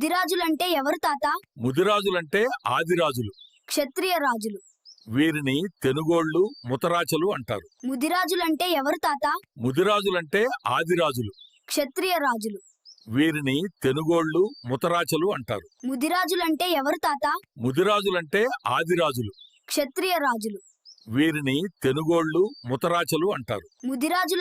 ముదిరాజులంటే ఎవరు తాత? ముదిరాజులంటే ఆదిరాజులు. క్షత్రియ రాజులు. వీరిని తెనుగోళ్ళు ముతరాచలు అంటారు. ముదిరాజులంటే ఎవరు తాత? ముదిరాజులంటే ఆదిరాజులు. క్షత్రియ రాజులు. వీరిని తెనుగోళ్ళు ముతరాచలు అంటారు. ముదిరాజులంటే ఎవరు తాత? ముదిరాజులంటే ఆదిరాజులు. క్షత్రియ రాజులు. వీరిని తెనుగోళ్ళు ముతరాచలు అంటారు. ముదిరాజులు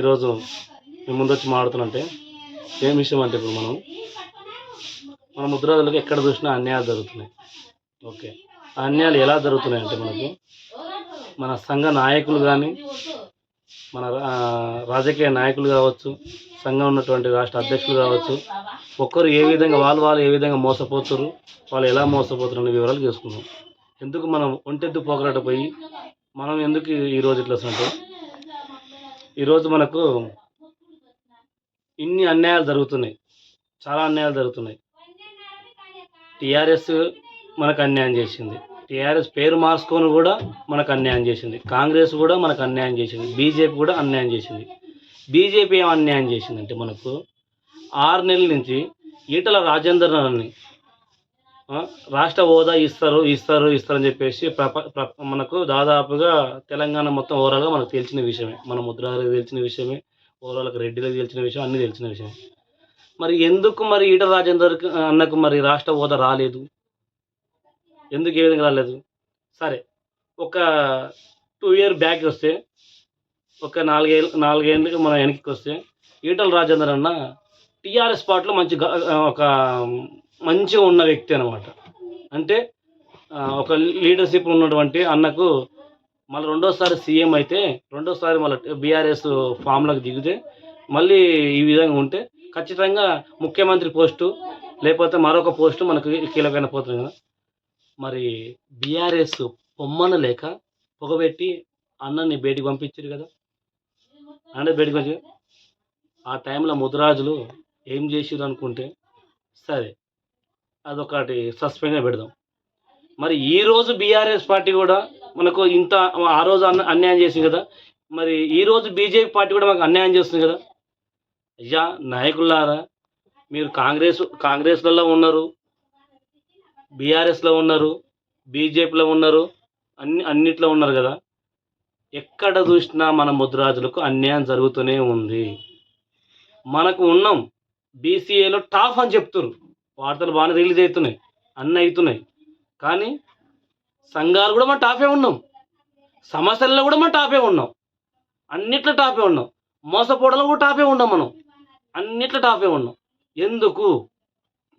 ఈరోజు మేము ముందు వచ్చి మాట్లాడుతున్నంటే ఏం విషయం అంటే ఇప్పుడు మనం మన ముద్రాదులకు ఎక్కడ చూసినా అన్యాయాలు జరుగుతున్నాయి. ఓకే. ఆ అన్యాయాలు ఎలా జరుగుతున్నాయి అంటే మనకు మన సంఘ నాయకులు కానీ మన రాజకీయ నాయకులు కావచ్చు సంఘం ఉన్నటువంటి రాష్ట్ర అధ్యక్షులు కావచ్చు ఒక్కరు ఏ విధంగా వాళ్ళు వాళ్ళు ఏ విధంగా మోసపోతారు వాళ్ళు ఎలా మోసపోతారు అనే వివరాలు చేసుకుందాం ఎందుకు మనం ఒంటెద్దు పోకరాట పోయి మనం ఎందుకు ఈరోజు ఇట్లా వస్తుంటే ఈరోజు మనకు ఇన్ని అన్యాయాలు జరుగుతున్నాయి. చాలా అన్యాయాలు జరుగుతున్నాయి. టీఆర్ఎస్ మనకు అన్యాయం చేసింది. టీఆర్ఎస్ పేరు మార్చుకొని కూడా మనకు అన్యాయం చేసింది. కాంగ్రెస్ కూడా మనకు అన్యాయం చేసింది. బీజేపీ కూడా అన్యాయం చేసింది. బీజేపీ ఏం అన్యాయం చేసిందంటే మనకు ఆరు నెలల నుంచి ఈటల రాజేందర్ అని రాష్ట్ర హోదా ఇస్తారు ఇస్తారు ఇస్తారని చెప్పేసి ప్రప మనకు దాదాపుగా తెలంగాణ మొత్తం ఓవరాల్గా మనకు తెలిసిన విషయమే. మన ముద్రాలకు తెలిసిన విషయమే ఓవరాల్కి రెడ్డిలకు తెలిసిన విషయం అన్నీ తెలిసిన విషయమే. మరి ఎందుకు మరి ఈట రాజేందర్ అన్నకు మరి రాష్ట్ర హోదా రాలేదు? ఎందుకు ఏ విధంగా రాలేదు? సరే ఒక టూ ఇయర్ బ్యాక్ వస్తే ఒక నాలుగేళ్ళు నాలుగేళ్ళకి మన వెనక్కి వస్తే ఈటల రాజేందర్ అన్న టీఆర్ఎస్ పార్టీలో మంచి ఒక మంచిగా ఉన్న వ్యక్తి అనమాట అంటే ఒక లీడర్షిప్ ఉన్నటువంటి అన్నకు మళ్ళీ రెండోసారి సీఎం అయితే రెండోసారి మళ్ళీ బీఆర్ఎస్ ఫామ్లకు దిగితే మళ్ళీ ఈ విధంగా ఉంటే ఖచ్చితంగా ముఖ్యమంత్రి పోస్టు లేకపోతే మరొక పోస్టు మనకు కీలకమైన పోతుంది కదా. మరి బీఆర్ఎస్ పొమ్మన లేక పొగబెట్టి అన్నని బయటికి పంపించారు కదా. అంటే బయటికి పంచి ఆ టైంలో ముద్రాజులు ఏం చేసిరు అనుకుంటే సరే అదొకటి సస్పెండ్గా పెడదాం. మరి ఈరోజు బీఆర్ఎస్ పార్టీ కూడా మనకు ఇంత ఆ రోజు అన్న అన్యాయం చేసింది కదా మరి ఈ రోజు బీజేపీ పార్టీ కూడా మాకు అన్యాయం చేస్తుంది కదా? అయ్యా నాయకులారా మీరు కాంగ్రెస్ కాంగ్రెస్లలో ఉన్నారు బీఆర్ఎస్లో ఉన్నారు బీజేపీలో ఉన్నారు అన్ని అన్నిట్లో ఉన్నారు కదా? ఎక్కడ చూసినా మన ముద్రాజులకు అన్యాయం జరుగుతూనే ఉంది. మనకు ఉన్నాం బీసీఏలో టాఫ్ అని చెప్తున్నారు. వార్తలు బాగానే రిలీజ్ అవుతున్నాయి అన్నీ అవుతున్నాయి. కానీ సంఘాలు కూడా మనం టాపే ఉన్నాం. సమస్యల్లో కూడా మనం టాపే ఉన్నాం. అన్నిట్లో టాపే ఉన్నాం. మోసపోవడంలో కూడా టాపే ఉన్నాం మనం. అన్నిట్లో టాపే ఉన్నాం. ఎందుకు?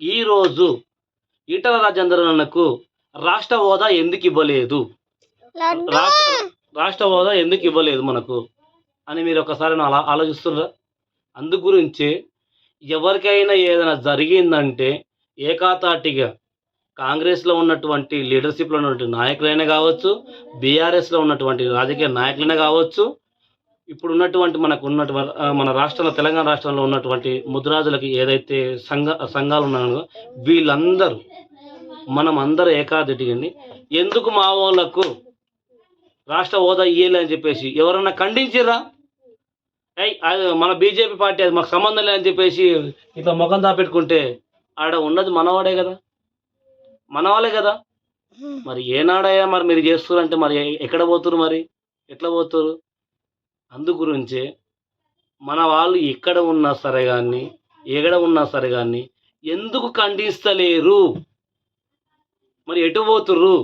ఈరోజు ఈటల రాజేంద్ర అన్నకు రాష్ట్ర హోదా ఎందుకు ఇవ్వలేదు? రాష్ట్ర రాష్ట్ర హోదా ఎందుకు ఇవ్వలేదు మనకు? అని మీరు ఒకసారి అలా ఆలోచిస్తున్నారా? అందు గురించి ఎవరికైనా ఏదైనా జరిగిందంటే ఏకాతాటిగా కాంగ్రెస్లో ఉన్నటువంటి లీడర్షిప్లో ఉన్నటువంటి నాయకులైనా కావచ్చు బీఆర్ఎస్లో ఉన్నటువంటి రాజకీయ నాయకులైనా కావచ్చు ఇప్పుడు ఉన్నటువంటి మనకు ఉన్నటువంటి మన రాష్ట్రంలో తెలంగాణ రాష్ట్రంలో ఉన్నటువంటి ముద్రాజులకి ఏదైతే సంఘ సంఘాలు ఉన్నాయో వీళ్ళందరూ మనం అందరూ ఏకాదిటిగండి ఎందుకు మా వాళ్ళకు రాష్ట్ర హోదా ఇయ్యలే అని చెప్పేసి ఎవరన్నా ఖండించిరా ఏయ్ అది మన బీజేపీ పార్టీ అది మాకు సంబంధం లేదని చెప్పేసి ఇట్లా ముఖం దాపెట్టుకుంటే ఆడ ఉన్నది మనవాడే కదా. మనవాళ్ళే కదా. మరి ఏనాడయ్యా మరి మీరు చేస్తున్నారంటే మరి ఎక్కడ పోతురు మరి? ఎట్లా పోతురు అందు గురించే మన వాళ్ళు ఎక్కడ ఉన్నా సరే కానీ ఎక్కడ ఉన్నా సరే కానీ ఎందుకు ఖండిస్తలేరు? మరి ఎటు పోతుర్రు?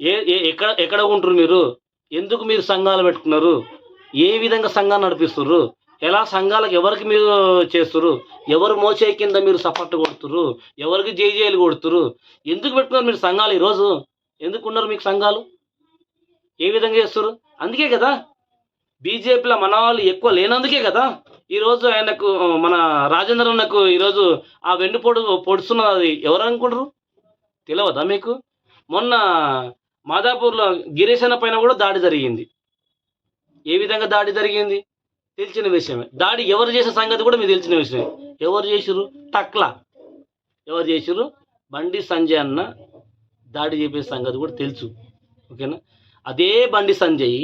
ఏ ఎక్కడ ఎక్కడ ఉంటారు మీరు? ఎందుకు మీరు సంఘాలు పెట్టుకున్నారు? ఏ విధంగా సంఘాలు నడిపిస్తుర్రు? ఎలా సంఘాలకు ఎవరికి మీరు చేస్తురు ఎవరు మోచే కింద మీరు సపోర్ట్ కొడుతురు ఎవరికి జేజేలు కొడుతురు ఎందుకు పెట్టుకున్నారు మీరు సంఘాలు ఈరోజు? ఎందుకు ఉన్నారు మీకు సంఘాలు? ఏ విధంగా చేస్తారు అందుకే కదా బీజేపీలో మన వాళ్ళు ఎక్కువ లేనందుకే కదా ఈరోజు ఆయనకు మన రాజేంద్ర అన్నకు ఈరోజు ఆ వెన్ను పొడు పొడుస్తున్నది అది ఎవరు అనుకుంటారు తెలియదా మీకు? మొన్న మాదాపూర్లో గిరీశ్ పైన కూడా దాడి జరిగింది. ఏ విధంగా దాడి జరిగింది? తెలిసిన విషయమే. దాడి ఎవరు చేసిన సంగతి కూడా మీకు తెలిసిన విషయమే. ఎవరు చేసిరు తక్ల ఎవరు చేసిరు బండి సంజయ్ అన్న దాడి చేపే సంగతి కూడా తెలుసు. ఓకేనా? అదే బండి సంజయ్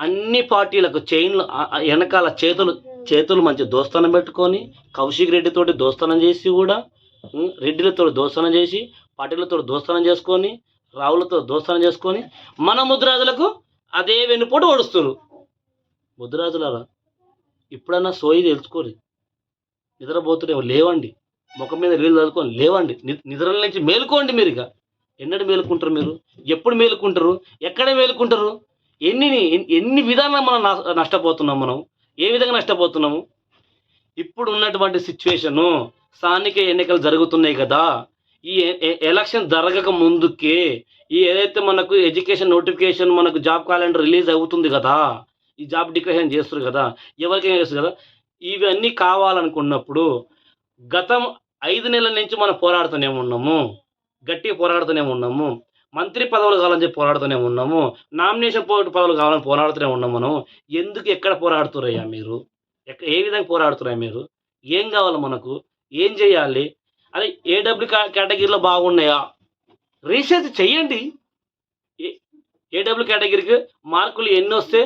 అన్ని పార్టీలకు చైన్లు వెనకాల చేతులు చేతులు మంచి దోస్తానం పెట్టుకొని కౌశిక్ రెడ్డితోటి దోస్తనం చేసి కూడా రెడ్డిలతో దోస్తనం చేసి పార్టీలతో దోస్తనం చేసుకొని రావులతో దోస్తనం చేసుకొని మన ముద్రాజులకు అదే వెన్నుపోటు ఓడుస్తున్నారు ముద్దురాజులారా ఇప్పుడన్నా సోయి తెలుసుకోరు నిద్రపోతుండే లేవండి. ముఖం మీద నీళ్ళు చదువుకొని లేవండి. నిద్రల నుంచి మేలుకోండి మీరు ఇక ఎన్నడు మేలుకుంటారు మీరు? ఎప్పుడు మేలుకుంటారు? ఎక్కడ మేలుకుంటారు? ఎన్ని ఎన్ని- విధానాలు విధాలుగా మనం నష్టపోతున్నాం మనం? ఏ విధంగా నష్టపోతున్నాము? ఇప్పుడు ఉన్నటువంటి సిచ్యువేషను స్థానిక ఎన్నికలు జరుగుతున్నాయి కదా. ఈ ఎలక్షన్ జరగక ముందుకే ఈ ఏదైతే మనకు ఎడ్యుకేషన్ నోటిఫికేషన్ మనకు జాబ్ క్యాలెండర్ రిలీజ్ అవుతుంది కదా ఈ జాబ్ డిక్లరేషన్ చేస్తారు కదా ఎవరికైనా చేస్తారు కదా ఇవన్నీ కావాలనుకున్నప్పుడు గతం ఐదు నెలల నుంచి మనం పోరాడుతూనే ఉన్నాము గట్టిగా పోరాడుతూనే ఉన్నాము మంత్రి పదవులు కావాలని చెప్పి పోరాడుతూనే ఉన్నాము నామినేషన్ పదవులు కావాలని పోరాడుతూనే ఉన్నాము మనం. ఎందుకు ఎక్కడ పోరాడుతున్నారయ్యా మీరు? ఎక్కడ ఏ విధంగా పోరాడుతున్నారా మీరు? ఏం కావాలి మనకు? ఏం చేయాలి? అదే ఏడబ్ల్యూ కేటగిరీలో బాగున్నాయా? రీసెర్చ్ చెయ్యండి ఏ- ఏడబ్ల్యూ కేటగిరీకి మార్కులు ఎన్ని వస్తే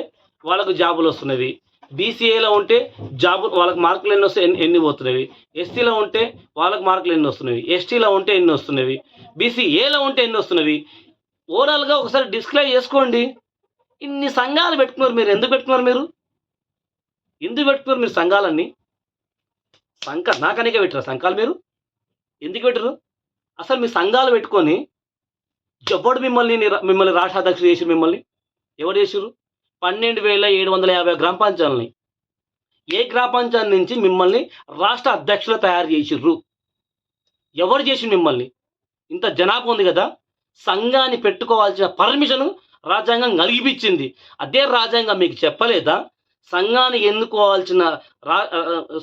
వాళ్ళకు జాబులు వస్తున్నవి. బీసీఏలో ఉంటే జాబు వాళ్ళకి మార్కులు ఎన్ని వస్తాయి ఎన్ని ఎన్ని పోతున్నవి. ఎస్టీలో ఉంటే వాళ్ళకి మార్కులు ఎన్ని వస్తున్నవి. ఎస్టీలో ఉంటే ఎన్ని వస్తున్నవి. బీసీఏలో ఉంటే ఎన్ని వస్తున్నవి. ఓవరాల్గా ఒకసారి డిస్క్లైజ్ చేసుకోండి. ఇన్ని సంఘాలు పెట్టుకున్నారు మీరు. ఎందుకు పెట్టుకున్నారు మీరు? ఎందుకు పెట్టుకున్నారు మీరు సంఘాలన్నీ? సంఘ నాకనికే పెట్టారు సంఘాలు మీరు? ఎందుకు పెట్టరు అసలు మీ సంఘాలు పెట్టుకొని ఎవడు మిమ్మల్ని మిమ్మల్ని రాష్ట్రాధ్యక్షుడు చేసి మిమ్మల్ని. ఎవరు చేసిర్రు? పన్నెండు వేల ఏడు వందల యాభై గ్రామ పంచాలని. ఏ గ్రామ పంచాయతీ నుంచి మిమ్మల్ని రాష్ట్ర అధ్యక్షులు తయారు చేసిర్రు? ఎవరు చేసి మిమ్మల్ని? ఇంత జనాభా ఉంది కదా. సంఘాన్ని పెట్టుకోవాల్సిన పర్మిషన్ రాజ్యాంగం కలిగిపించింది అదే రాజ్యాంగం మీకు చెప్పలేదా? సంఘాన్ని ఎన్నుకోవాల్సిన రా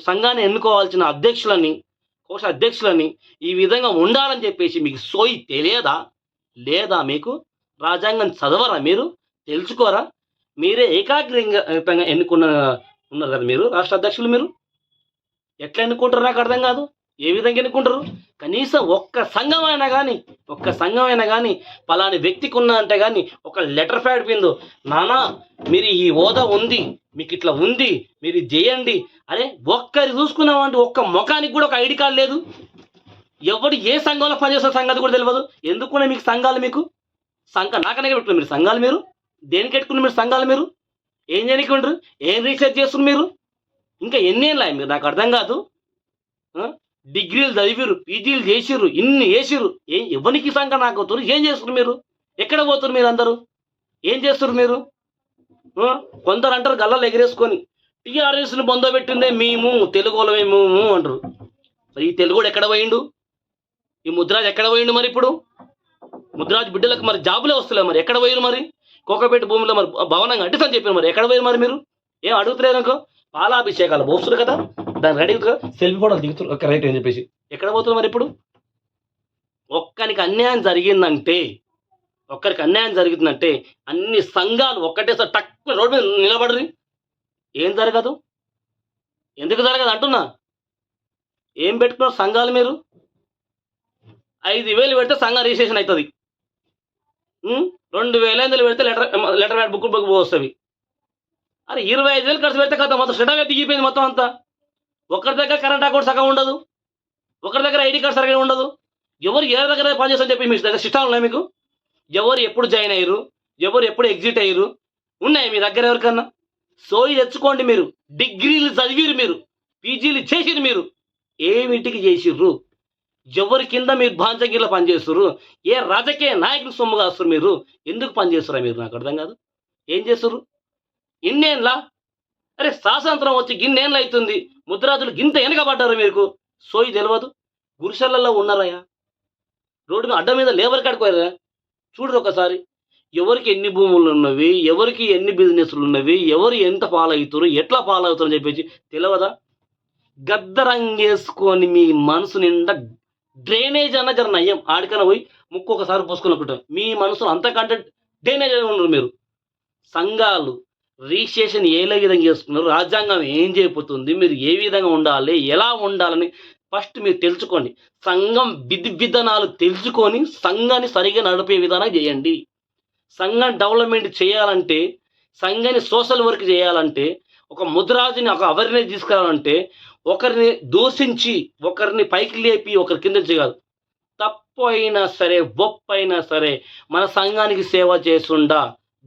సంఘాన్ని ఎన్నుకోవాల్సిన అధ్యక్షులని కోశ అధ్యక్షులని ఈ విధంగా ఉండాలని చెప్పేసి మీకు సోయి తెలియదా? లేదా మీకు? రాజ్యాంగం చదవరా మీరు? తెలుసుకోరా? మీరే ఏకాగ్రంగా ఎన్నుకున్న ఉన్నారు కదా మీరు రాష్ట్ర అధ్యక్షులు మీరు? ఎట్లా ఎన్నుకుంటారు నాకు అర్థం కాదు. ఏ విధంగా ఎన్నుకుంటారు? కనీసం ఒక్క సంఘం అయినా కానీ ఒక్క సంఘం అయినా కానీ పలాని వ్యక్తికి ఉన్న అంటే కానీ ఒక లెటర్ ప్యాడ్ పిందు. నానా మీరు ఈ హోదా ఉంది మీకు ఇట్లా ఉంది మీరు చేయండి. అరే ఒక్కరి చూసుకున్నామంటే ఒక్క ముఖానికి కూడా ఒక ఐడి కార్డు లేదు. ఎవడు ఏ సంఘంలో పనిచేస్తున్న సంగతి కూడా తెలియదు ఎందుకునే మీకు సంఘాలు మీకు? సంఘ నాకనే పెట్టుకున్నారు మీరు సంఘాలు మీరు? దేనికి పెట్టుకున్నారు మీరు సంఘాలు మీరు? ఏం చేయడానికి ఏం రీసెర్చ్ చేస్తున్నారు మీరు? ఇంకా ఎన్ని ఏళ్ళ మీరు నాకు అర్థం కాదు. డిగ్రీలు చదివిరు పీజీలు చేసిర్రు ఇన్ని వేసిర్రు ఏం ఎవరికి సంఘ నాకు అవుతారు ఏం చేస్తున్నారు మీరు? ఎక్కడ పోతున్నారు మీరు అందరూ? ఏం చేస్తున్నారు మీరు? కొందరు అంటారు గల్లలు ఎగరేసుకొని టీఆర్ఎస్ని పొందబెట్టిందే మేము తెలుగు వాళ్ళమే మేము అంటారు. మరి ఈ తెలుగుడు ఎక్కడ పోయిండు? ఈ ముద్రాజ్ ఎక్కడ పోయిండు మరి ఇప్పుడు? ముద్రాజ్ బిడ్డలకు మరి జాబులే వస్తలే మరి. ఎక్కడ పోయారు మరి? కోకపేట భూమిలో మరి భవనం కట్టిసని చెప్పారు మరి. ఎక్కడ పోయారు మరి మీరు? ఏం అడుగుతలేరు అనుకో? పాలాభిషేకాలు పోస్తున్నారు కదా దాని రెడీగా సెల్ఫీ ఫోటోలు దిగుతారు ఒక రైట్ అని చెప్పేసి. ఎక్కడ పోతున్నారు మరి ఇప్పుడు? ఒక్కనికి అన్యాయం జరిగిందంటే ఒక్కరికి అన్యాయం జరిగిందంటే అన్ని సంఘాలు ఒక్కటేసారి టక్కున రోడ్డు మీద నిలబడరు. ఏం జరగదు? ఎందుకు జరగదు అంటున్నా? ఏం పెట్టుకున్నారు సంఘాలు మీరు? ఐదు వేలు పెడితే సంఘం రిజిస్ట్రేషన్ అవుతుంది. రెండు వేల ఐదు పెడితే letter letter pad book book వస్తుంది అరే ఇరవై ఐదు వేలు ఖర్చు పెడితే కదా మొత్తం షటమే దిగిపోయింది మొత్తం అంతా. ఒకరి దగ్గర కరెంట్ అకౌంట్ సగం ఉండదు. ఒకరి దగ్గర ఐడి కార్డ్ సరిగా ఉండదు. ఎవరు ఏ దగ్గర పనిచేస్తారని చెప్పి మీ దగ్గర సిస్టాలు ఉన్నాయి మీకు? ఎవరు ఎప్పుడు జాయిన్ అయ్యారు? ఎవరు ఎప్పుడు ఎగ్జిట్ అయ్యారు? ఉన్నాయి మీ దగ్గర ఎవరికన్నా? సోయి తెచ్చుకోండి మీరు. డిగ్రీలు చదివిరు మీరు. పీజీలు చేసిరు మీరు. ఏమిటికి చేసిర్రు? ఎవరి కింద మీరు బాంచగిరిలో పనిచేస్తారు? ఏ రాజకీయ నాయకులు సొమ్ము కాస్తారు మీరు? ఎందుకు పనిచేస్తారా మీరు? నాకు అర్థం కాదు. ఏం చేస్తారు? ఇన్నేళ్ళ? అరే స్వాతంత్రం వచ్చి గిన్నేళ్ళు అవుతుంది ముద్రాజులు గింత వెనకబడ్డారు మీకు. సోయి తెలియదు గురిసెలలో ఉన్నారయ్యా. రోడ్డు మీద అడ్డ మీద లేబర్ కడుకోరా చూడరు ఒకసారి. ఎవరికి ఎన్ని భూములు ఉన్నవి? ఎవరికి ఎన్ని బిజినెస్లు ఉన్నవి? ఎవరు ఎంత పాలవుతారు? ఎట్లా పాలవుతారు అని చెప్పేసి తెలియదా గద్దరంగేసుకొని మీ మనసు నిండా డ్రైనేజ్ అన్న జర నయ్యం. ఆడికన పోయి ముక్కు ఒకసారి పోసుకున్నప్పుడు మీ మనసులో అంతకంటే డ్రైనేజ్ ఉండరు మీరు. సంఘాలు రిజిస్ట్రేషన్ ఏ విధంగా చేసుకున్నారు రాజ్యాంగం ఏం చేయబోతుంది మీరు ఏ విధంగా ఉండాలి ఎలా ఉండాలని ఫస్ట్ మీరు తెలుసుకోండి. సంఘం విధి విధానాలు తెలుసుకొని సంఘాన్ని సరిగా నడిపే విధానం చేయండి. సంఘం డెవలప్మెంట్ చేయాలంటే సంఘాన్ని సోషల్ వర్క్ చేయాలంటే ఒక ముద్రాజుని ఒక అవేర్నెస్ తీసుకురావాలంటే ఒకరిని దూషించి ఒకరిని పైకి లేపి ఒకరి కింద చేయాలి తప్పు అయినా సరే బొప్పు అయినా సరే మన సంఘానికి సేవ చేస్తుండా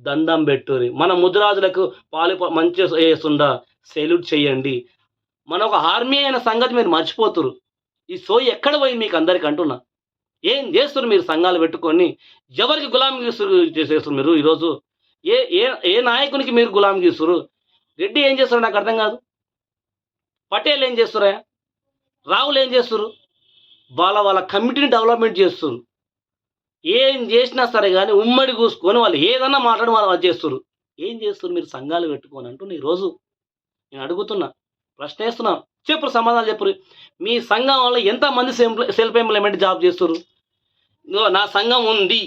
దండం పెట్టురి మన ముద్రాజులకు పాలు మంచి చేస్తుండా సెల్యూట్ చేయండి. మన ఒక ఆర్మీ అయిన సంగతి మీరు మర్చిపోతురు ఈ సో ఎక్కడ పోయి మీకు అందరికి అంటున్నా? ఏం చేస్తున్నారు మీరు సంఘాలు పెట్టుకొని? ఎవరికి గులాం చేసేస్తారు మీరు ఈరోజు? ఏ ఏ ఏ నాయకునికి మీరు గులాం గీస్తున్నారు రెడ్డి ఏం చేస్తారు నాకు అర్థం కాదు. పటేల్ ఏం చేస్తురా రాహుల్ ఏం చేస్తారు వాళ్ళ వాళ్ళ కమిటీని డెవలప్మెంట్ చేస్తారు ఏం చేసినా సరే కానీ ఉమ్మడి కూసుకొని వాళ్ళు ఏదన్నా మాట్లాడి వాళ్ళు అది చేస్తారు ఏం చేస్తారు మీరు సంఘాలు పెట్టుకొని అంటూ ఈరోజు నేను అడుగుతున్నా ప్రశ్న వేస్తున్నా. సమాధానం చెప్పు మీ సంఘం వల్ల ఎంతమంది సెల్ఫ్ ఎంప్లాయ్మెంట్ జాబ్ చేస్తారు ఇగో నా సంఘం ఉంది.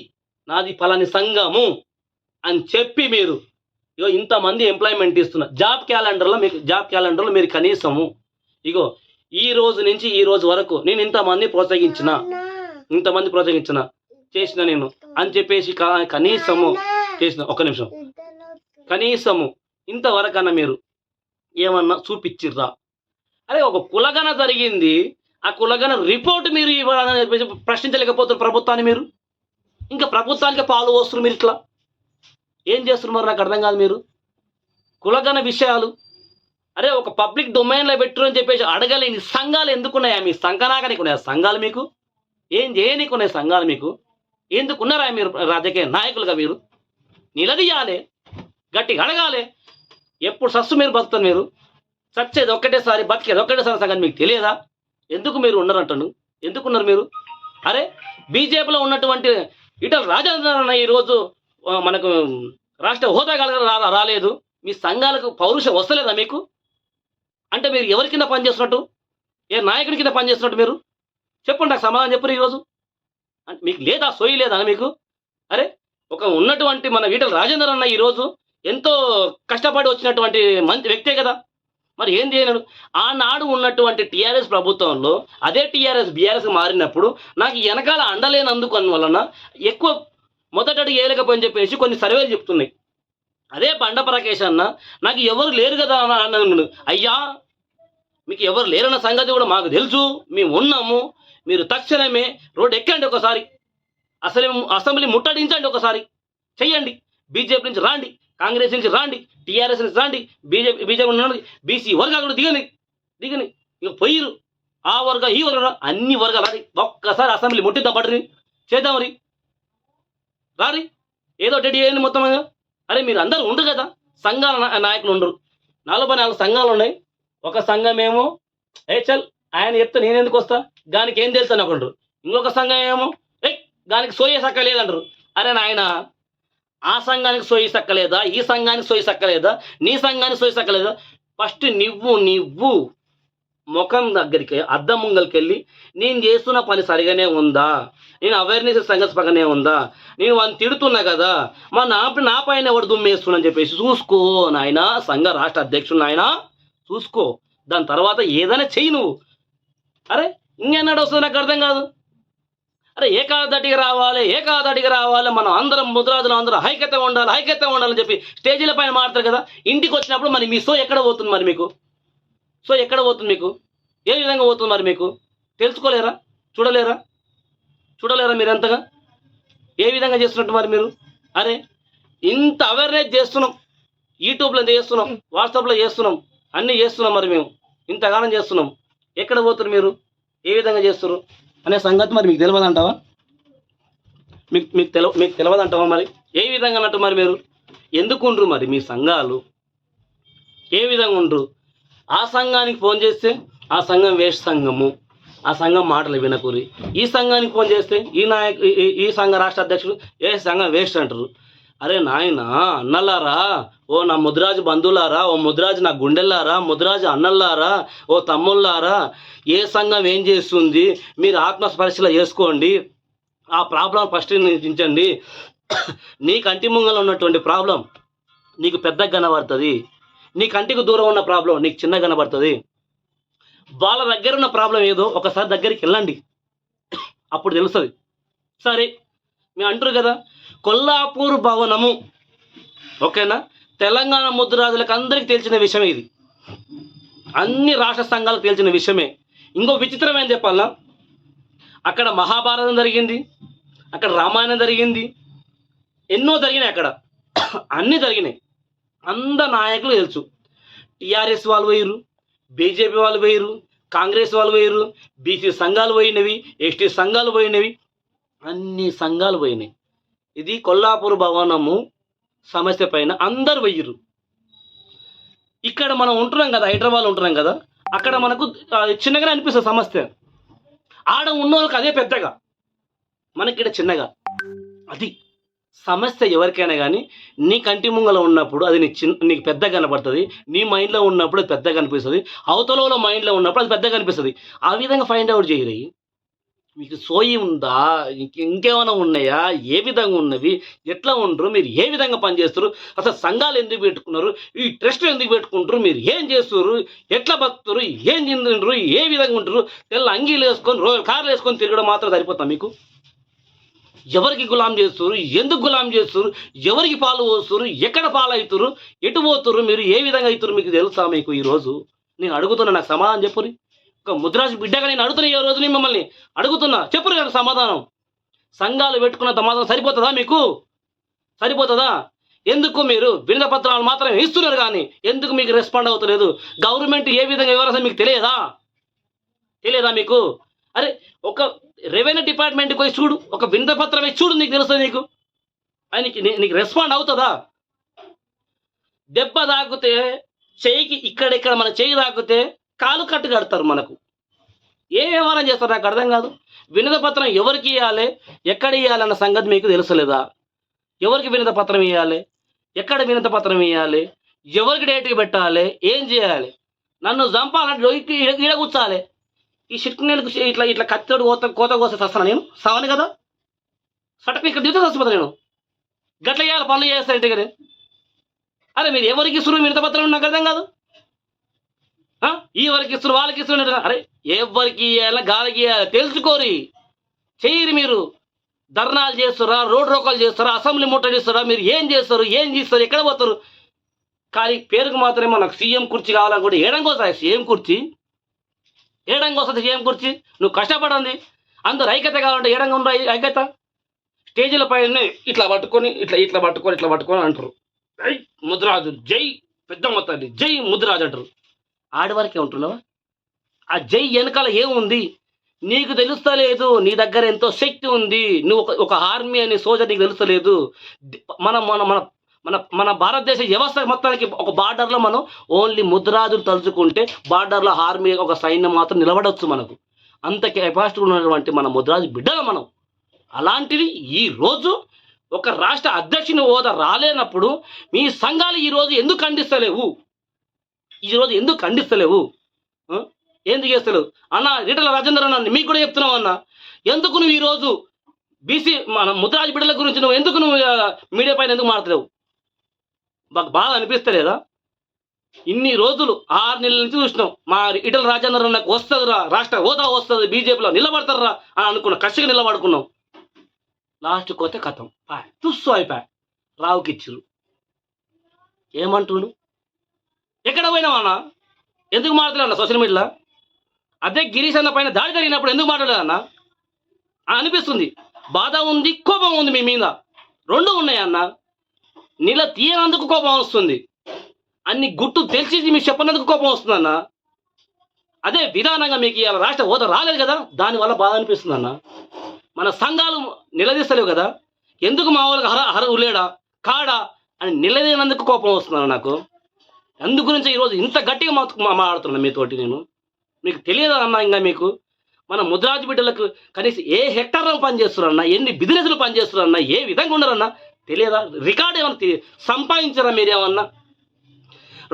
నాది ఫలాని సంఘము అని చెప్పి మీరు ఇగో ఇంతమంది ఎంప్లాయ్మెంట్ ఇస్తున్నారు జాబ్ క్యాలెండర్లో మీకు జాబ్ క్యాలెండర్లో మీరు కనీసము ఇగో ఈ రోజు నుంచి ఈ రోజు వరకు నేను ఇంతమంది ప్రోత్సహించిన ఇంతమంది ప్రోత్సహించిన చేసిన నేను అని చెప్పేసి కనీసము చేసిన ఒక్క నిమిషం. కనీసము ఇంతవరకన్నా మీరు ఏమన్నా చూపించిర్రా అరే ఒక కులగన జరిగింది ఆ కులగన రిపోర్ట్ మీరు ఇవ్వాలని చెప్పేసి ప్రశ్నించలేకపోతున్నారు ప్రభుత్వాన్ని మీరు. ఇంకా ప్రభుత్వానికి పాలు వస్తున్నారు మీరు ఇట్లా. ఏం చేస్తున్నారు నాకు అర్థం కాదు మీరు? కులగన విషయాలు. అరే ఒక పబ్లిక్ డొమైన్లో పెట్టరు అని చెప్పేసి అడగలేని సంఘాలు ఎందుకున్నాయా మీ సంఘనాకనికి ఉన్నాయా సంఘాలు మీకు? ఏం చేయనీకి ఉన్నాయి సంఘాలు మీకు? ఎందుకున్నారా మీరు రాజకీయ నాయకులుగా మీరు? నిలదీయాలి. గట్టిగా అడగాలి. ఎప్పుడు సస్సు మీరు బతుకుతారు మీరు? చచ్చేది ఒక్కటేసారి బతికేది ఒక్కటేసారి సంగతి మీకు తెలియదా? ఎందుకు మీరు ఉన్నారంటాను ఎందుకున్నారు మీరు? అరే బీజేపీలో ఉన్నటువంటి ఇటల రాజేంద్ర ఈ ఈరోజు మనకు రాష్ట్ర హోదా కలగ రా- రాలేదు. మీ సంఘాలకు పౌరుషం వస్తలేదా మీకు? అంటే మీరు ఎవరి కింద పనిచేస్తున్నట్టు? ఏ నాయకుడి కింద పనిచేస్తున్నట్టు మీరు? చెప్పండి నాకు సమాధానం చెప్పరు ఈరోజు. అంటే మీకు లేదా? సోయి లేదా మీకు? అరే ఒక ఉన్నటువంటి మన వీటల రాజేందర్ అన్న ఈరోజు ఎంతో కష్టపడి వచ్చినటువంటి మంచి వ్యక్తే కదా. మరి ఏం చేయలేడు? ఆనాడు ఉన్నటువంటి టీఆర్ఎస్ ప్రభుత్వంలో అదే టీఆర్ఎస్ బీఆర్ఎస్ మారినప్పుడు నాకు వెనకాల అండలేనందుకు వలన ఎక్కువ మొదటడి అని చెప్పేసి కొన్ని సర్వేలు చెప్తున్నాయి. అదే బండ ప్రకేష్ అన్న నాకు ఎవరు లేరు కదా అన్న అన్నాడు. అయ్యా మీకు ఎవరు లేరన్న సంగతి కూడా మాకు తెలుసు. మేము ఉన్నాము. మీరు తక్షణమే రోడ్డు ఎక్కండి ఒకసారి. అసలు అసెంబ్లీ ముట్టడించండి ఒకసారి. చెయ్యండి. బీజేపీ నుంచి రాండి. కాంగ్రెస్ నుంచి రాండి. టీఆర్ఎస్ నుంచి రాండి. బీజేపీ బీజేపీ నుండి బీసీ వర్గాలు కూడా దిగని దిగని. ఇక పోయిరు ఆ వర్గ ఈ వర్గ అన్ని వర్గాలు అది ఒక్కసారి అసెంబ్లీ ముట్టిద్దాం పడరి చేద్దాం మరి. రారి? ఏదో ఒకటి చేయండి మొత్తం అరే మీరు అందరూ ఉండరు కదా. సంఘాల నా- నాయకులు ఉండరు. నలభై నాలుగు సంఘాలు ఉన్నాయి. ఒక సంఘం ఏమో ఏ చల్ ఆయన చెప్తే నేను ఎందుకు వస్తా? దానికి ఏం తెలుసు అని ఒకడు ఇంకొక సంఘం ఏమో ఏ దానికి సోయే సక్క లేదంటారు. అరే నాయన ఆ సంఘానికి సోయి సక్కలేదా ఈ సంఘానికి సోయి సక్కలేదా నీ సంఘానికి సోయి సక్కలేదా ఫస్ట్ నువ్వు నువ్వు. ముఖం దగ్గరికి అద్దం ముంగలికి వెళ్ళి నేను చేస్తున్న పని సరిగానే ఉందా? నేను అవేర్నెస్ సంగతి పక్కనే ఉందా? నేను వాళ్ళని తిడుతున్నా కదా? మా నా నా పైన ఎవడు దుమ్మేస్తున్నా చెప్పేసి చూసుకో నాయన సంఘ రాష్ట్ర అధ్యక్షుడు నాయన చూసుకో. దాని తర్వాత ఏదైనా చెయ్యి నువ్వు. అరే ఇంకెన్నాడు వస్తుంది నాకు అర్థం కాదు. అరే ఏకాదటికి రావాలి ఏకాదటికి రావాలి మనం అందరం ముద్రాజులు అందరం హైకత ఉండాలి హైకత ఉండాలని చెప్పి స్టేజీల పైన మాడతారు కదా? ఇంటికి వచ్చినప్పుడు మరి మీ సో ఎక్కడ పోతుంది మరి మీకు? సో ఎక్కడ పోతుంది మీకు? ఏ విధంగా పోతుంది మరి మీకు? తెలుసుకోలేరా? చూడలేరా? చూడలేరా మీరు ఎంతగా ఏ విధంగా చేస్తున్నట్టు మరి మీరు? అరే ఇంత అవేర్నెస్ చేస్తున్నాం. యూట్యూబ్లో చేస్తున్నాం వాట్సాప్లో చేస్తున్నాం అన్నీ చేస్తున్నాం మరి మేము. ఇంతగానం చేస్తున్నాం. ఎక్కడ పోతున్నారు మీరు? ఏ విధంగా చేస్తారు అనే సంగతి మరి మీకు తెలియదంటావా? మీకు మీకు తెలవ మీకు తెలియదంటావా మరి? ఏ విధంగా అన్నట్టు మరి మీరు? ఎందుకు ఉండరు మరి మీ సంఘాలు? ఏ విధంగా ఉండరు? ఆ సంఘానికి ఫోన్ చేస్తే ఆ సంఘం వేస్ట్ సంఘము ఆ సంఘం మాటలు వినకూరి. ఈ సంఘానికి ఫోన్ చేస్తే ఈ నాయకు ఈ- ఈ- సంఘ రాష్ట్ర అధ్యక్షుడు ఏ సంఘం వేస్ట్ అంటారు? అరే నాయన అన్నలారా ఓ నా ముద్రాజు బంధువులారా ఓ ముద్రాజు నా గుండెల్లారా ముద్రాజు అన్నల్లారా ఓ తమ్ముళ్ళారా ఏ సంఘం ఏం చేస్తుంది? మీరు ఆత్మస్పర్శలో చేసుకోండి. ఆ ప్రాబ్లం ఫస్ట్ నిర్చించండి నీ కంటి ముంగల ఉన్నటువంటి ప్రాబ్లం నీకు పెద్ద కనబడుతుంది నీ కంటికి దూరం ఉన్న ప్రాబ్లం నీకు చిన్న కనబడుతుంది. వాళ్ళ దగ్గర ఉన్న ప్రాబ్లం ఏదో ఒకసారి దగ్గరికి వెళ్ళండి. అప్పుడు తెలుస్తుంది. సరే మేము అంటారు కదా కొల్లాపూర్ భవనము ఓకేనా? తెలంగాణ ముద్దురాజులకు అందరికీ తెలిసిన విషయం ఇది. అన్ని రాష్ట్ర సంఘాలకు తెలిసిన విషయమే. ఇంకో విచిత్రం ఏం చెప్పాలా? అక్కడ మహాభారతం జరిగింది అక్కడ రామాయణం జరిగింది ఎన్నో జరిగినాయి అక్కడ. అన్నీ జరిగినాయి. అంద నాయకులు తెలుసు టీఆర్ఎస్ వాళ్ళు వేయరు బీజేపీ వాళ్ళు వేయరు కాంగ్రెస్ వాళ్ళు వేయరు బీసీ సంఘాలు పోయినవి ఎస్టీ సంఘాలు పోయినవి అన్ని సంఘాలు పోయినాయి. ఇది కొల్లాపూర్ భవనము సమస్య పైన అందరు పోయిర్రు. ఇక్కడ మనం ఉంటున్నాం కదా హైదరాబాద్ ఉంటున్నాం కదా అక్కడ మనకు చిన్నగానే అనిపిస్తుంది సమస్య. ఆడ ఉన్న వాళ్ళకి అదే పెద్దగా. మనకి ఇక్కడ చిన్నగా. అది. సమస్య ఎవరికైనా కానీ నీ కంటి ముంగల ఉన్నప్పుడు అది నీ చిన్న నీకు పెద్దగా కనపడుతుంది నీ మైండ్లో ఉన్నప్పుడు అది పెద్దగా కనిపిస్తుంది అవతల వాళ్ళ మైండ్లో ఉన్నప్పుడు అది పెద్దగా కనిపిస్తుంది. ఆ విధంగా ఫైండ్ అవుట్ చేయరు. మీకు సోయి ఉందా? ఇంకేమైనా ఉన్నాయా? ఏ విధంగా ఉన్నవి? ఎట్లా ఉండరు? మీరు ఏ విధంగా పనిచేస్తారు అసలు సంఘాలు ఎందుకు పెట్టుకున్నారు? ఈ ట్రస్ట్ ఎందుకు పెట్టుకుంటారు? మీరు ఏం చేస్తారు ఎట్లా బతుకుతారు ఏం తింటారు ఏ విధంగా ఉంటారు తెల్ల అంగీలు వేసుకొని రోజు కార్లు వేసుకొని తిరగడం మాత్రం సరిపోతాం మీకు? ఎవరికి గులాం చేస్తారు ఎందుకు గులాం చేస్తారు ఎవరికి పాలు పోస్తారు ఎక్కడ పాలు ఎటు పోతురు మీరు ఏ విధంగా అవుతారు మీకు తెలుసా మీకు ఈరోజు? నేను అడుగుతున్నా నాకు సమాధానం చెప్పురి ఒక ముద్రాజు బిడ్డగా నేను అడుగుతున్నా ఈ రోజు నేను మిమ్మల్ని. అడుగుతున్నా చెప్పురు నాకు సమాధానం. సంఘాలు పెట్టుకున్న సమాధానం సరిపోతుందా మీకు? సరిపోతుందా? ఎందుకు మీరు వినత పత్రాలు మాత్రమే ఇస్తున్నారు కానీ ఎందుకు మీకు రెస్పాండ్ అవుతలేదు? గవర్నమెంట్ ఏ విధంగా వివరాలు మీకు తెలియదా? తెలియదా మీకు? అరే ఒక రెవెన్యూ డిపార్ట్మెంట్కి పోయి చూడు ఒక వినత ఇచ్చి చూడు నీకు తెలుస్తుంది నీకు? ఆయనకి నీకు రెస్పాండ్ అవుతుందా? దెబ్బ తాకితే చెయ్యికి ఇక్కడిక్కడ మన చేయి తాకితే కాలు కట్టు కడతారు మనకు. ఏ వ్యవహారం చేస్తారు నాకు అర్థం కాదు. వినత పత్రం ఎవరికి ఇవ్వాలి ఎక్కడ ఇవ్వాలన్న సంగతి మీకు తెలుసలేదా? ఎవరికి వినత పత్రం ఇవ్వాలి ఎక్కడ వినత పత్రం ఇవ్వాలి ఎవరికి డేట్ పెట్టాలి ఏం చేయాలి? నన్ను చంపాలంటే ఈడ కూర్చాలి ఈ చిట్కునేలకు ఇట్లా ఇట్లా కత్తితోటి కోత కోత కోసే వస్తాను నేను? సావని కదా? సటకు ఇక్కడ దిగుతా చచ్చిపోతాను నేను. గట్ల చేయాలి పనులు చేస్తారంటే కదా అరే మీరు ఎవరికి ఇస్తున్నారు? మిగతా పత్రం నాకు అర్థం కాదు. ఈ వరకు ఇస్తున్నారు వాళ్ళకి ఇస్తున్నారు అరే ఎవరికి ఇవ్వాలా గాలికి ఇవ్వాలి తెలుసుకోరి. చేయరు మీరు. ధర్నాలు చేస్తారా? రోడ్ రోకాలు చేస్తారా? అసెంబ్లీ ముట్టడిస్తారా మీరు ఏం చేస్తారు? ఏం చేస్తారు? ఎక్కడ పోతారు? కానీ పేరుకు మాత్రమే మనకు సీఎం కుర్చీ కావాలని కూడా ఏడంగా వస్తాయి సీఎం కుర్చీ. ఏడంగా వస్తుంది ఏం కుర్చీ? నువ్వు కష్టపడండి. అందరు ఐక్యత కావాలంటే ఏడంగా ఉండ ఐక్యత? స్టేజీల పైన ఇట్లా పట్టుకొని ఇట్లా ఇట్లా పట్టుకొని ఇట్లా పట్టుకొని అంటారు. జై ముద్రాజు జై పెద్ద మొత్తాన్ని జై ముద్రాజు అంటారు. ఆడవారికే ఉంటున్నావా? ఆ జై వెనకాల ఏముంది? నీకు తెలుస్తలేదు నీ దగ్గర ఎంతో శక్తి ఉంది. నువ్వు ఒక ఒక ఆర్మీ అనే సోజర్ నీకు తెలుస్తలేదు. మన మన మన మన మన భారతదేశ వ్యవస్థ మొత్తానికి ఒక బార్డర్లో మనం ఓన్లీ ముద్రాజులు తలుచుకుంటే బార్డర్లో ఆర్మీ ఒక సైన్యం మాత్రం నిలబడవచ్చు మనకు. అంత కెపాసిటీ ఉన్నటువంటి మన ముద్రాజు బిడ్డలు మనం. అలాంటిది ఈ రోజు ఒక రాష్ట్ర అధ్యక్షుని హోదా రాలేనప్పుడు మీ సంఘాలు ఈరోజు ఎందుకు ఖండిస్తలేవు? ఈరోజు ఎందుకు ఖండిస్తలేవు? ఎందుకు చేస్తలేవు? అన్న రీటల రాజేంద్ర అన్న మీకు కూడా చెప్తున్నావు అన్న. ఎందుకు నువ్వు ఈరోజు బీసీ మన ముద్రాజు బిడ్డల గురించి నువ్వు ఎందుకు నువ్వు మీడియా పైన ఎందుకు మాట్లాడలేవు? మాకు బాధ అనిపిస్తలేదా? ఇన్ని రోజులు ఆరు నెలల నుంచి చూసినాం. మా ఇటల రాజేంద్ర నాకు వస్తుందిరా రాష్ట్ర హోదా వస్తుంది బీజేపీలో నిలబడతారా అని అనుకున్నాం కసిగా నిలబడుకున్నాం. లాస్ట్ కొత్త కథం. పాయ్ తుస్సు అయిపోయా. రావుకి ఇచ్చిరు ఏమంటుండు? ఎక్కడ పోయినావన్నా ఎందుకు మాట్లాడలే సోషల్ మీడియాలో? అదే గిరీష్ అన్న పైన దాడి జరిగినప్పుడు ఎందుకు మాట్లాడాలన్నా అనిపిస్తుంది. బాధ ఉంది కోపం ఉంది మీ మీద. రెండు ఉన్నాయి అన్న. నీళ్ళ తీయనందుకు కోపం వస్తుంది. అన్ని గుట్టు తెలిసి మీకు చెప్పనందుకు కోపం వస్తుంది అన్న అదే విధానంగా మీకు ఇవాళ రాష్ట్ర హోదా రాలేదు కదా దానివల్ల బాధ అనిపిస్తుంది అన్న మన సంఘాలు నిలదీస్తలేవు కదా ఎందుకు మా వాళ్ళకి హర హర ఉలేడా కాడా అని నిలదీనందుకు కోపం వస్తుంది నాకు. అందు గురించి ఈరోజు ఇంత గట్టిగా మా మాట్లాడుతున్నాను మీతోటి నేను. మీకు తెలియదు అన్న ఇంకా మీకు? మన ముద్రాజు బిడ్డలకు కనీసం ఏ హెక్టార్లో పనిచేస్తున్నారన్నా ఎన్ని బిజినెస్లు పనిచేస్తున్నారన్నా ఏ విధంగా ఉన్నారన్నా తెలియదా? రికార్డ్ ఏమన్నా సంపాదించరా సంపాదించారా మీరు ఏమన్నా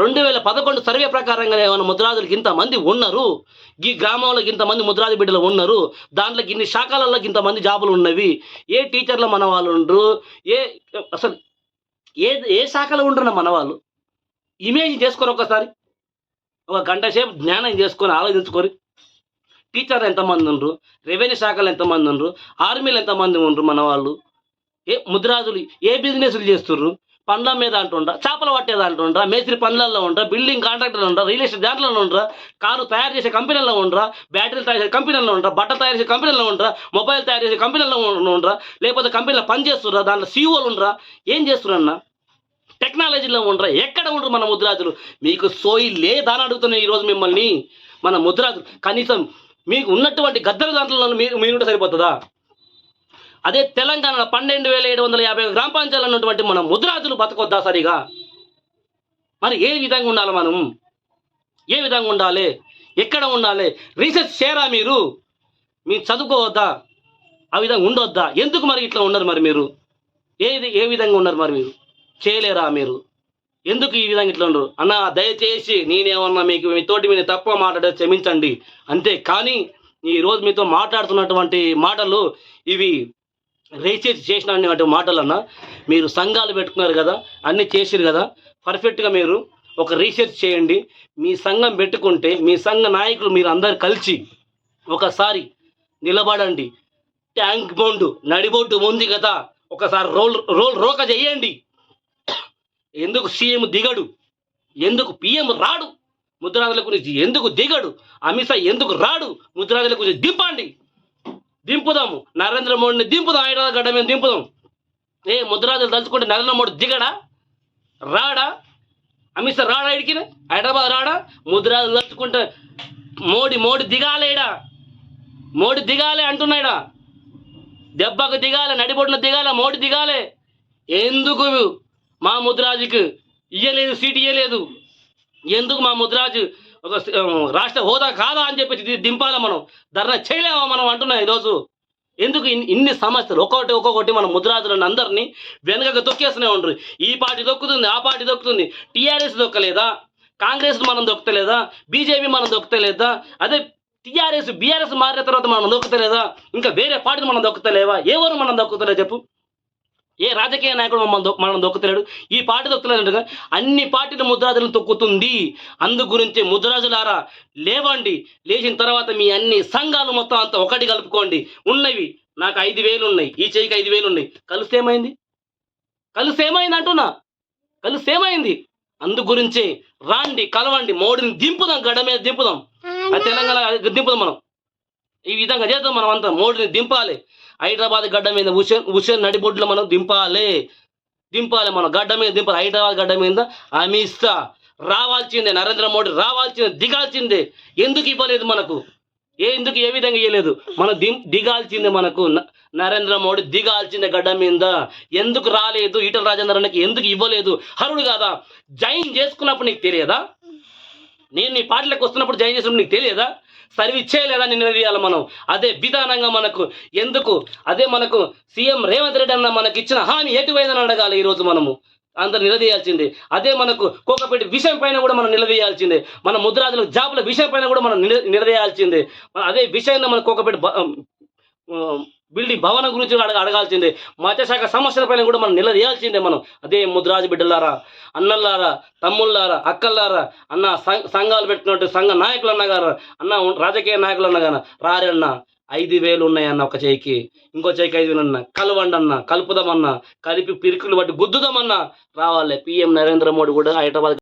రెండు వేల పదకొండు సర్వే ప్రకారంగా ఏమైనా ముద్రాజులకి ఇంతమంది ఉన్నారు? ఈ గ్రామంలోకి ఇంతమంది ముద్రాజు బిడ్డలు ఉన్నారు? దాంట్లో ఇన్ని శాఖలలో ఇంతమంది జాబులు ఉన్నవి? ఏ టీచర్లు మన వాళ్ళు ఉండరు? ఏ అసలు ఏ ఏ శాఖలో ఉండరు మన వాళ్ళు ఇమేజ్ చేసుకొని ఒకసారి ఒక గంట సేపు జ్ఞానం చేసుకొని ఆలోచించుకొని టీచర్లు ఎంతమంది ఉండరు? రెవెన్యూ శాఖలు ఎంతమంది ఉండరు? ఆర్మీలు ఎంతమంది ఉండరు మన వాళ్ళు ఏ ముద్రాజులు ఏ బిజినెస్లు చేస్తుర్రు? పండ్ల మీద అంటుండ్రా చేపలు పట్టేది అంటుండ్రా మేస్త్రి పనులలో ఉండరా బిల్డింగ్ కాంట్రాక్టర్లు ఉండరా రియల్ ఎస్టేట్ దాంట్లో ఉండరా కారు తయారు చేసే కంపెనీల్లో ఉండరా బ్యాటరీలు తయారు చేసే కంపెనీల్లో ఉండరా బట్టలు తయారు చేసే కంపెనీల్లో ఉండరా మొబైల్ తయారు చేసే కంపెనీల్లో ఉండరా లేకపోతే కంపెనీలో పని చేస్తుర్రా దాంట్లో సీఓలు ఉండరా ఏం చేస్తున్నారన్నా టెక్నాలజీలో ఉండరా ఎక్కడ ఉండరు మన ముద్రాజులు? మీకు సోయి లేదని అడుగుతున్నాయి ఈరోజు మిమ్మల్ని మన ముద్రాజులు కనీసం మీకు ఉన్నటువంటి గద్దెల దాంట్లో మీరు మీరు సరిపోతుందా? అదే తెలంగాణలో పన్నెండు వేల ఏడు వందల యాభై గ్రామ పంచాయతీలు ఉన్నటువంటి మన ముద్రాజులు బతకొద్దా సరిగా? మరి ఏ విధంగా ఉండాలి మనం? ఏ విధంగా ఉండాలి? ఎక్కడ ఉండాలి? రీసెర్చ్ చేయరా మీరు? మీరు చదువుకోవద్దా? ఆ విధంగా ఉండొద్దా? ఎందుకు మరి ఇట్లా ఉన్నారు మరి మీరు? ఏది ఏ విధంగా ఉన్నారు మరి మీరు? చేయలేరా మీరు? ఎందుకు ఈ విధంగా ఇట్లా ఉండరు? అన్న దయచేసి నేనేమన్నా మీకు మీ తోటి మీద తప్ప మాట్లాడే క్షమించండి. అంతే కానీ ఈరోజు మీతో మాట్లాడుతున్నటువంటి మాటలు ఇవి రీసెర్చ్ చేసిన అనేటువంటి మాటలన్నా మీరు సంఘాలు పెట్టుకున్నారు కదా అన్నీ చేసిరు కదా పర్ఫెక్ట్గా మీరు ఒక రీసెర్చ్ చేయండి. మీ సంఘం పెట్టుకుంటే మీ సంఘ నాయకులు మీరు అందరు కలిసి ఒకసారి నిలబడండి. ట్యాంక్ బౌండ్ నడిబొడ్డు ఉంది కదా ఒకసారి రోల్ రోల్ రోక చేయండి. ఎందుకు సీఎం దిగడు? ఎందుకు పిఎం రాడు? ముద్రాజుల గురించి ఎందుకు దిగడు? అమిత్ షా ఎందుకు రాడు? ముద్రాజుల గురించి దింపండి. దింపుదాము. నరేంద్ర మోడీని దింపుదాం హైదరాబాద్ గడ్డ మేము దింపుదాం. ఏ ముద్రాజులు తలుచుకుంటే నరేంద్ర మోడీ దిగడా? రాడా? అమిత్ షా రాడా ఇడికి? హైదరాబాద్ రాడా? ముద్రాజులు తలుచుకుంటే మోడీ మోడీ దిగాలేడా మోడీ దిగాలే అంటున్నాడా దెబ్బకు దిగాలే నడిబొడ్డున దిగాలే మోడీ దిగాలే. ఎందుకు మా ముద్రాజుకి ఇయ్యలేదు సీట్ ఇయ్యలేదు? ఎందుకు మా ముద్రాజు రాష్ట్ర హోదా కాదా అని చెప్పి ది- దింపాలి మనం? ధర్నా చేయలేమా మనం అంటున్నాం ఈరోజు. ఎందుకు ఇన్ని- సమస్యలు? ఒక్కొక్కటి ఒక్కొక్కటి మన ముద్రాజులను అందరినీ వెనకకు తొక్కేస్తూనే ఉండరు. ఈ పార్టీ దొక్కుతుంది ఆ పార్టీ దొక్కుతుంది. టీఆర్ఎస్ దొక్కలేదా? కాంగ్రెస్ మనం దొక్కలేదా బీజేపీ మనం దొక్కలేదా అదే టీఆర్ఎస్ బీఆర్ఎస్ మారిన తర్వాత మనం దొక్కుతలేదా? ఇంకా వేరే పార్టీని మనం దొక్కుతలేవా? ఎవరు మనం దొక్కుతలే చెప్పు. ఏ రాజకీయ నాయకుడు దొ- మనం దొక్కుతలేడు? ఈ పార్టీ దొక్కుతలేదుగా అన్ని పార్టీల ముద్రాజులను తొక్కుతుంది. అందు గురించి ముద్రాజులారా లేవండి. లేచిన తర్వాత మీ అన్ని సంఘాలు మొత్తం అంతా ఒకటి కలుపుకోండి. ఉన్నవి నాకు ఐదు వేలు ఉన్నాయి ఈ చెయ్యికి ఐదు వేలు ఉన్నాయి కలిస్తే ఏమైంది? కలిస్తే ఏమైంది అంటున్నా? కలిస్తే ఏమైంది? అందు గురించి రాండి కలవండి. మోడీని దింపుదాం గడ్డ మీద దింపుదాం. తెలంగాణ దింపుదాం మనం. ఈ విధంగా చేద్దాం మనం అంతా. మోడీని దింపాలి. హైదరాబాద్ గడ్డ మీద హుసేన్ హుసేన్ నడిబొడ్లు మనం దింపాలి. దింపాలి మనం. గడ్డ మీద దింపాలి. హైదరాబాద్ గడ్డ మీద అమిత్ షా రావాల్సిందే. నరేంద్ర మోడీ రావాల్సిందే. దిగాల్సిందే. ఎందుకు ఇవ్వలేదు మనకు? ఏ ఎందుకు ఏ విధంగా ఇవ్వలేదు? మనం దిం దిగాల్సిందే మనకు. నరేంద్ర మోడీ దిగాల్సిందే గడ్డ మీద ఎందుకు రాలేదు? ఈటల రాజేందర్ ఎందుకు ఇవ్వలేదు? హరుడు కాదా జాయిన్ చేసుకున్నప్పుడు నీకు తెలియదా? నేను నీ పాటలకు వస్తున్నప్పుడు జాయిన్ చేసినప్పుడు నీకు తెలియదా? సర్వీస్ చేయలేదని నిలదీయాలి మనం? అదే విధానంగా మనకు ఎందుకు? అదే మనకు సీఎం రేవంత్ రెడ్డి అన్న మనకి ఇచ్చిన హామీ ఎటువైందని అడగాలి ఈరోజు మనము. అందరు నిలదీయాల్సిందే. అదే మనకు కోకపేట విషయం పైన కూడా మనం నిలదీయాల్సిందే. మన ముద్రాజుల జాబుల విషయం పైన కూడా మనం నిల నిలదీయాల్సిందే. మన అదే విషయంలో మన కోకపేట బిల్డింగ్ భవనం గురించి అడగ అడగాల్సిందే. మత్స్యశాఖ సమస్యల పైన కూడా మనం నిలదీయాల్సిందే మనం. అదే ముద్రాజు బిడ్డలారా అన్నల్లారా తమ్ముళ్ళారా అక్కల్లారా అన్న సంఘాలు పెట్టినట్టు సంఘ నాయకులు అన్న గారు అన్న రాజకీయ నాయకులు అన్న గారు రారే అన్న. ఐదు వేలు ఉన్నాయన్న ఒక చేయికి. ఇంకో చేయికి ఐదు వేలు అన్న. కలవండి అన్న కలుపుదామన్నా కలిపి పిరికులు బట్టి గుద్దుదామన్నా రావాలి. పిఎం నరేంద్ర మోడీ కూడా హైదరాబాద్